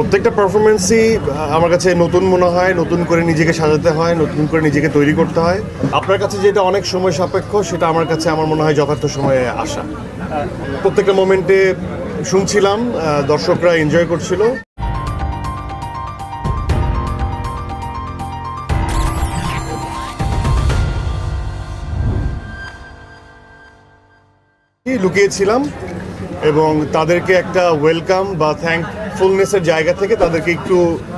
প্রত্যেকটা পারফরমেন্সই আমার কাছে নতুন মনে হয়, নতুন করে নিজেকে সাজাতে হয়, নতুন করে নিজেকে তৈরি করতে হয়। আপনার কাছে যেটা অনেক সময় সাপেক্ষ, সেটা আমার কাছে, আমার মনে হয় যথার্থ সময়ে আসা। প্রত্যেকটা মোমেন্টে শুনছিলাম দর্শকরা এনজয় করছিল। লুকিয়েছিলাম এবং তাদেরকে একটা ওয়েলকাম বা থ্যাঙ্কফুলনেসের জায়গা থেকে তাদেরকে একটু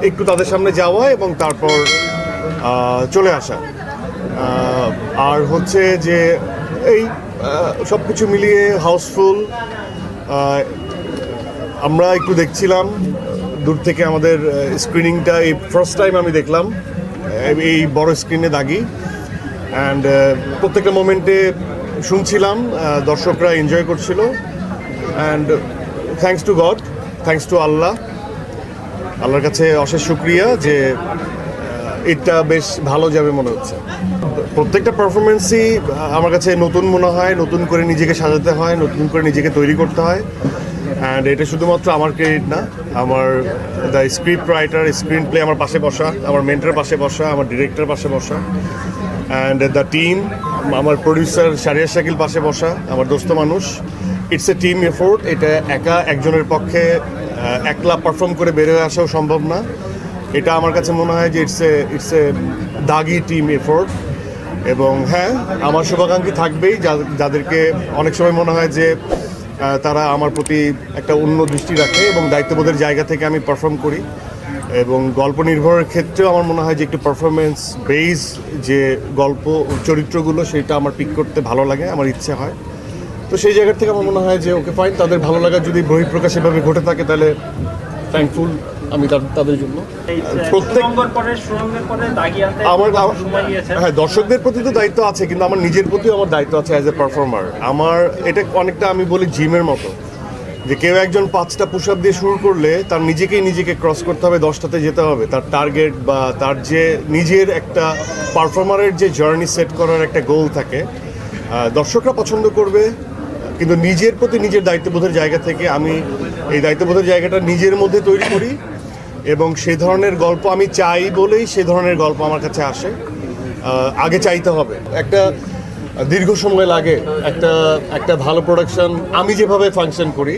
একটু তাদের সামনে যাওয়া এবং তারপর চলে আসা। আর হচ্ছে যে এই সব কিছু মিলিয়ে হাউসফুল আমরা একটু দেখছিলাম, দূর থেকে আমাদের স্ক্রিনিংটা এই ফার্স্ট টাইম আমি দেখলাম, এই বড় স্ক্রিনে দাগি। অ্যান্ড প্রত্যেকটা মোমেন্টে শুনছিলাম দর্শকরা এনজয় করছিল। And thanks to God thanks to Allah. আল্লাহর কাছে অশেষ শুক্রিয়া যে এটা বেশ ভালো যাবে মনে হচ্ছে। প্রত্যেকটা পারফরমেন্সই আমার কাছে নতুন মনে হয়, নতুন করে নিজেকে সাজাতে হয়, নতুন করে নিজেকে তৈরি করতে হয়। অ্যান্ড এটা শুধুমাত্র আমার ক্রেডিট না, আমার the script writer screen play আমার পাশে বসা, আমার মেন্টার পাশে বসা, আমার ডিরেক্টর পাশে বসা। অ্যান্ড দ্য টিম আমার প্রডিউসার শারিয়া শাকিল পাশে বসা, আমার দোস্ত মানুষ। ইটস এ টিম এফোর্ট এটা একা একজনের পক্ষে একলা পারফর্ম করে বের হয়ে আসাও সম্ভব না। এটা আমার কাছে মনে হয় যে it's a it's a Dagi team effort এবং হ্যাঁ আমার শুভাকাঙ্ক্ষী থাকবেই। যাদেরকে অনেক সময় মনে হয় যে তারা আমার প্রতি একটা অন্য দৃষ্টি রাখে এবং দায়িত্ববোধের জায়গা থেকে আমি পারফর্ম করি। এবং গল্প নির্ভরের ক্ষেত্রেও আমার মনে হয় যে একটু পারফরমেন্স বেস যে গল্প, চরিত্রগুলো, সেটা আমার পিক করতে ভালো লাগে, আমার ইচ্ছে হয়। তো সেই জায়গা থেকে আমার মনে হয় যে ওকে ফাইন তাদের ভালো লাগা যদি বহিঃপ্রকাশ এভাবে ঘটে থাকে তাহলে থ্যাঙ্কফুল আমি তাদের জন্য। প্রত্যেক আমার হ্যাঁ দর্শকদের প্রতি তো দায়িত্ব আছে কিন্তু আমার নিজের প্রতিও আমার দায়িত্ব আছে অ্যাজ এ পারফর্মার আমার এটা অনেকটা আমি বলি জিমের মতো যে কেউ একজন পাঁচটা পুশ আপ দিয়ে শুরু করলে তার নিজেকেই নিজেকে ক্রস করতে হবে দশটাতে যেতে হবে। তার টার্গেট বা তার যে নিজের একটা পারফর্মারের যে জার্নি সেট করার একটা গোল থাকে দর্শকরা পছন্দ করবে কিন্তু নিজের প্রতি নিজের দায়িত্ববোধের জায়গা থেকে আমি এই দায়িত্ববোধের জায়গাটা নিজের মধ্যে তৈরি করি এবং সে ধরনের গল্প আমি চাই বলেই সে ধরনের গল্প আমার কাছে আসে আগে চাইতে হবে। একটা দীর্ঘ সময় লাগে, একটা একটা ভালো প্রোডাকশন আমি যেভাবে ফাংশন করি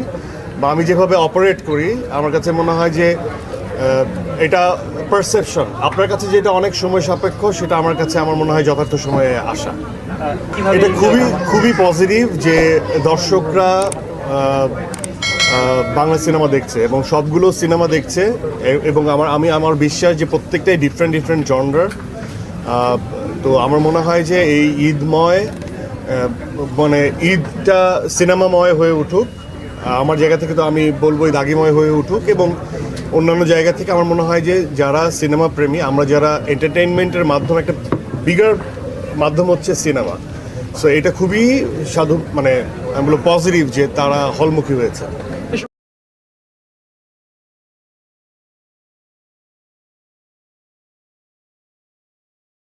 বা আমি যেভাবে অপারেট করি, আমার কাছে মনে হয় যে এটা পারসেপশন আপনার কাছে যেটা অনেক সময় সাপেক্ষ সেটা আমার কাছে আমার মনে হয় যথার্থ সময়ে আসা। এটা খুবই খুবই পজিটিভ যে দর্শকরা বাংলা সিনেমা দেখছে এবং সবগুলো সিনেমা দেখছে এবং আমার আমি আমার বিশ্বাস যে প্রত্যেকটাই ডিফারেন্ট ডিফারেন্ট জনরার তো আমার মনে হয় যে এই ঈদময় মানে ঈদটা সিনেমাময় হয়ে উঠুক। আমার জায়গা থেকে তো আমি বলব দাগিময় হয়ে উঠুক এবং অন্যান্য জায়গা থেকে আমার মনে হয় যে যারা সিনেমা প্রেমী, আমরা যারা এন্টারটেনমেন্টের মাধ্যমে একটা বিগার মাধ্যম হচ্ছে সিনেমা। সো এটা খুবই সাধু মানে আমি বলব পজিটিভ যে তারা হলমুখী হয়েছে।